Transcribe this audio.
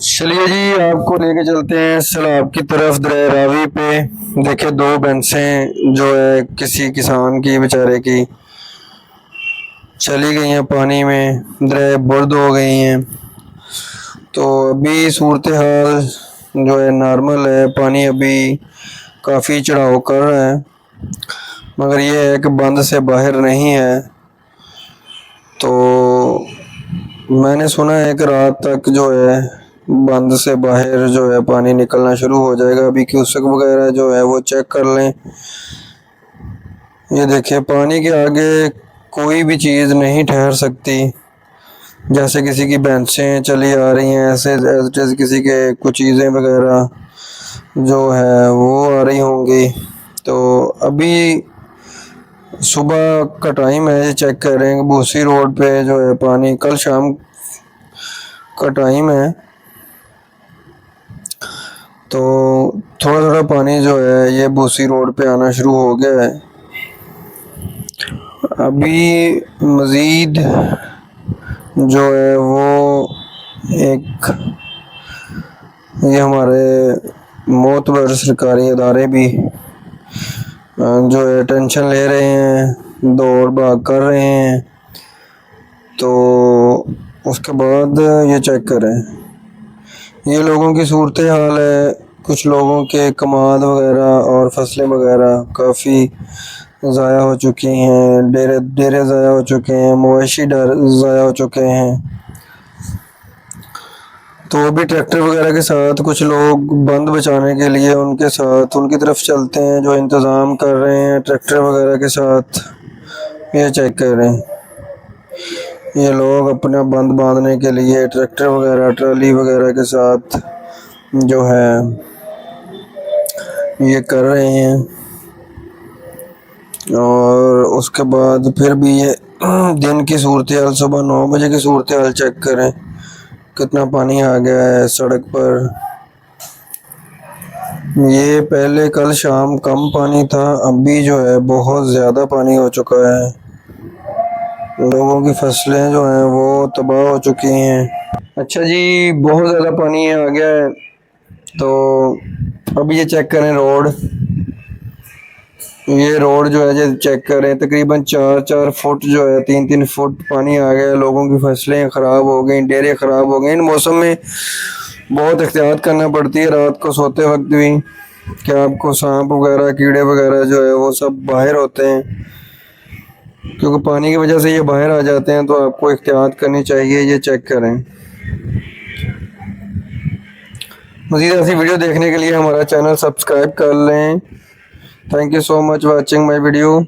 چلیے جی آپ کو لے کے چلتے ہیں سیلاب کی طرف دریا راوی پہ۔ دیکھیں دو بینسیں جو ہے، کسی کسان کی، بیچارے کی چلی گئی ہیں پانی میں درہ برد ہو گئی ہیں۔ تو ابھی صورتحال جو ہے، نارمل ہے۔ پانی ابھی کافی چڑھاؤ کر رہا ہے۔ مگر یہ ہے کہ بند سے باہر نہیں ہے۔ تو میں نے سنا ہے کہ رات تک جو ہے بند سے باہر جو ہے پانی نکلنا شروع ہو جائے گا۔ ابھی کیوسک وغیرہ جو ہے وہ چیک کر لیں۔ یہ دیکھیں، پانی کے آگے کوئی بھی چیز نہیں ٹھہر سکتی۔ جیسے کسی کی بینچیں چلی آ رہی ہیں، ایسے ایز کسی کے کچھ چیزیں وغیرہ جو ہے وہ آ رہی ہوں گی۔ تو ابھی صبح کا ٹائم ہے، یہ چیک کریں گے بوسی بھوسی روڈ پہ جو ہے پانی، کل شام کا ٹائم ہے۔ تھوڑا تھوڑا پانی جو ہے، یہ بوسی روڈ پہ آنا شروع ہو گیا ہے۔ ابھی مزید جو ہے، وہ ایک یہ ہمارے معتبر سرکاری ادارے بھی جو ہے، ٹینشن لے رہے ہیں، دوڑ بھاگ کر رہے ہیں۔ تو اس کے بعد یہ چیک کریں۔ یہ لوگوں کی صورت حال ہے۔ کچھ لوگوں کے کماد وغیرہ اور فصلیں وغیرہ کافی ضائع ہو چکی ہیں، ڈیرے ڈیرے ضائع ہو چکے ہیں، مویشی ڈر ضائع ہو چکے ہیں۔ تو وہ بھی ٹریکٹر وغیرہ کے ساتھ کچھ لوگ بند بچانے کے لیے ان کے ساتھ، ان کی طرف چلتے ہیں، جو انتظام کر رہے ہیں ٹریکٹر وغیرہ کے ساتھ۔ یہ چیک کر رہے ہیں۔ یہ لوگ اپنا بند باندھنے کے لیے ٹریکٹر وغیرہ، ٹرالی وغیرہ کے ساتھ جو ہے یہ کر رہے ہیں۔ اور اس کے بعد پھر بھی یہ دن کی صورتحال صبح نو بجے کی صورتحال چیک کریں۔ کتنا پانی آ گیا ہے سڑک پر۔ یہ پہلے کل شام کم پانی تھا، اب بھی جو ہے بہت زیادہ پانی ہو چکا ہے۔ لوگوں کی فصلیں جو ہیں وہ تباہ ہو چکی ہیں۔ اچھا جی بہت زیادہ پانی آ گیا ہے۔ تو ابھی یہ چیک کریں روڈ یہ روڈ جو ہے چیک کریں. تقریباً چار چار فٹ جو ہے، تین تین فٹ پانی آ گیا لوگوں کی فصلیں خراب ہو گئیں، ڈیرے خراب ہو گئے ان موسم میں بہت احتیاط کرنا پڑتی ہے. رات کو سوتے وقت بھی کہ آپ کو سانپ وغیرہ، کیڑے وغیرہ جو ہے، وہ سب باہر ہوتے ہیں. کیونکہ پانی کی وجہ سے یہ باہر آ جاتے ہیں، تو آپ کو احتیاط کرنی چاہیے. یہ چیک کریں. مزید ایسی ویڈیو دیکھنے کے لیے ہمارا چینل سبسکرائب کر لیں۔ Thank you so much watching my video